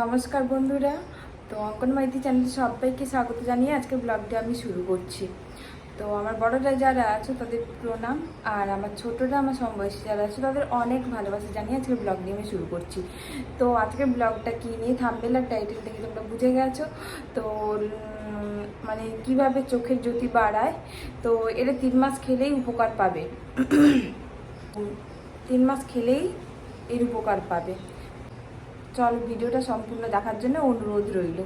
নমস্কার বন্ধুরা। তো অঙ্কন মাইতি চ্যানেলে সবাইকে স্বাগত জানিয়ে আজকে ব্লগটা আমি শুরু করছি। তো আমার বড়রা যারা আছে, তাদের প্রণাম। আর আমার ছোটরা, আমার সমবয়সী যারা আছে, তাদের অনেক ভালোবাসা জানিয়ে আজকে ব্লগ নিয়ে আমি শুরু করছি। তো আজকে ব্লগটা কী নিয়ে? থামবেল আর টাইটেল দেখে তোমরা বুঝে গেছো। তো মানে কীভাবে চোখের জ্যোতি বাড়ায়? তো এটা তিন মাস খেলেই উপকার পাবে। তিন মাস খেলেই এর উপকার পাবে। চল ভিডিওটা সম্পূর্ণ দেখার জন্য অনুরোধ রইল।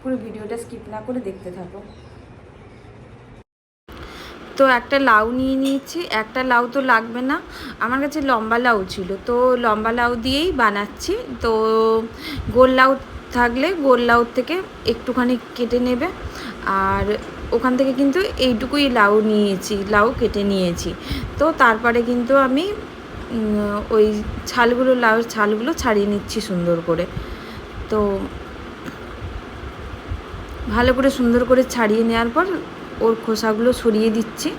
পুরো ভিডিওটা স্কিপ না করে দেখতে থাকো। তো একটা লাউ নিয়ে নিয়েছি, একটা লাউ তো লাগবে না। আমার কাছে লম্বা লাউ ছিল, তো লম্বা লাউ দিয়েই বানাচ্ছি। তো গোল লাউ থাকলে গোল লাউ থেকে একটুখানি কেটে নেবে। আর ওখান থেকে কিন্তু এইটুকুই লাউ নিয়েছি, লাউ কেটে নিয়েছি। তো তারপরে কিন্তু আমি ওই ছালগুলো লাউয়ের ছালগুলো ছাড়িয়ে নিচ্ছি সুন্দর করে। তো ভালো করে সুন্দর করে ছাড়িয়ে নেওয়ার পর ওর খোসাগুলো সরিয়ে দিচ্ছি।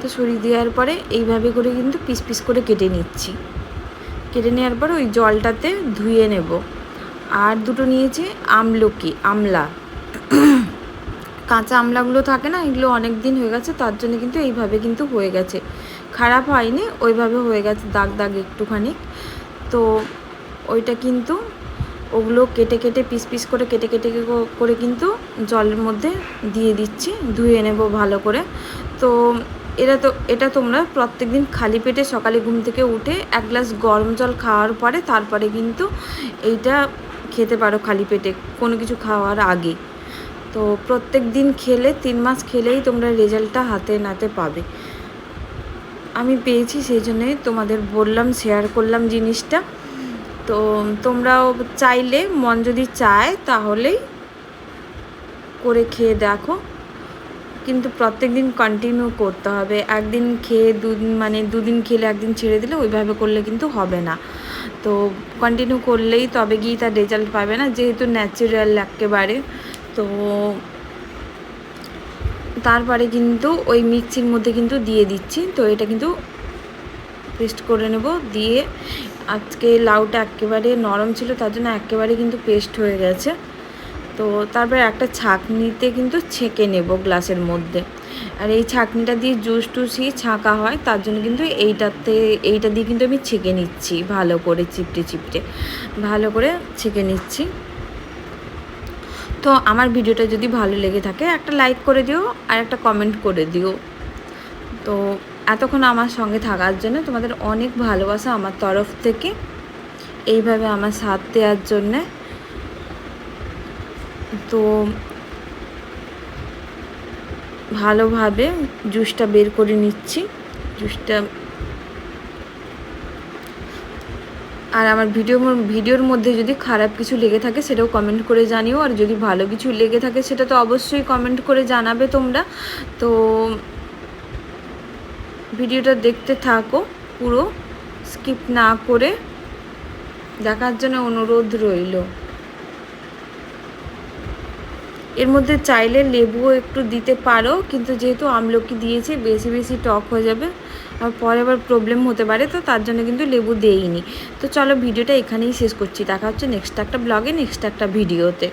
তো সরিয়ে দেওয়ার পরে এইভাবে করে কিন্তু পিস পিস করে কেটে নিচ্ছি। কেটে নেওয়ার পর ওই জলটাতে ধুয়ে নেব। আর দুটো নিয়েছি আমলকি, আমলা। কাঁচা আমলাগুলো থাকে না, এগুলো অনেক দিন হয়ে গেছে, তার জন্য কিন্তু এইভাবে কিন্তু হয়ে গেছে। খারাপ হয়নি, ওইভাবে হয়ে গেছে দাগ দাগ একটুখানি। তো ওইটা কিন্তু ওগুলো কেটে কেটে পিস পিস করে কেটে কেটে করে কিন্তু জলের মধ্যে দিয়ে দিচ্ছি, ধুয়ে নেব ভালো করে। তো এটা তো, এটা তোমরা প্রত্যেক দিন খালি পেটে সকালে ঘুম থেকে উঠে এক গ্লাস গরম জল খাওয়ার পরে তারপরে কিন্তু এইটা খেতে পারো খালি পেটে, কোনো কিছু খাওয়ার আগে। তো প্রত্যেক দিন খেলে, তিন মাস খেলেই তোমরা রেজাল্টটা হাতে নাতে পাবে। আমি পেয়েছি, সেই জন্যই তোমাদের বললাম শেয়ার করলাম জিনিসটা। তো তোমরাও চাইলে, মন যদি চায়, তাহলেই করে খেয়ে দেখো। কিন্তু প্রত্যেক দিন কন্টিনিউ করতে হবে। একদিন খেয়ে দুদিন মানে দুদিন খেলে একদিন ছেড়ে দিলে, ওইভাবে করলে কিন্তু হবে না। তো কন্টিনিউ করলেই তবে গিয়ে তার রেজাল্ট পাবে না, যেহেতু ন্যাচারাল একেবারে। তো তারপরে কিন্তু ওই মিক্সির মধ্যে কিন্তু দিয়ে দিচ্ছি। তো এটা কিন্তু পেস্ট করে নেব দিয়ে আজকে লাউটা একেবারে নরম ছিল, তার জন্য একেবারে কিন্তু পেস্ট হয়ে গেছে। তো তারপরে একটা ছাঁকনিতে কিন্তু ছেঁকে নেব গ্লাসের মধ্যে। আর এই ছাঁকনিটা দিয়ে জুস টুসই ছাঁকা হয়, তার জন্য কিন্তু এইটাতে, এইটা দিয়ে কিন্তু আমি ছেঁকে নিচ্ছি ভালো করে, চিপটে চিপটে। ভালো করে ছেঁকে নিচ্ছি। তো আমার ভিডিওটা যদি ভালো লেগে থাকে, একটা লাইক করে দিও আর একটা কমেন্ট করে দিও। তো এতক্ষণ আমার সঙ্গে থাকার জন্য তোমাদের অনেক ভালোবাসা আমার তরফ থেকে। এইভাবে আমার সাথ দেওয়ার জন্যে। তো ভালোভাবে জুসটা বের করে নিচ্ছি। জুসটা আর আমার ভিডিও ভিডিওর মধ্যে যদি খারাপ কিছু লেগে থাকে সেটাও কমেন্ট করে জানিও। আর যদি ভালো কিছু লেগে থাকে সেটা তো অবশ্যই কমেন্ট করে জানাবে তোমরা। তো ভিডিওটা দেখতে থাকো পুরো স্কিপ না করে। দেখার জন্য অনুরোধ রইল। এর মধ্যে চাইলে লেবুও একটু দিতে পারো, কিন্তু যেহেতু আমলকি দিয়েছি, বেশি বেশি টক হয়ে যাবে। আর পরে আবার প্রবলেম হতে পারে, তো তার জন্য কিন্তু লেবু দেইনি। তো চলো ভিডিওটা এখানেই শেষ করছি। দেখা হচ্ছে নেক্সট একটা ব্লগে নেক্সট একটা ভিডিওতে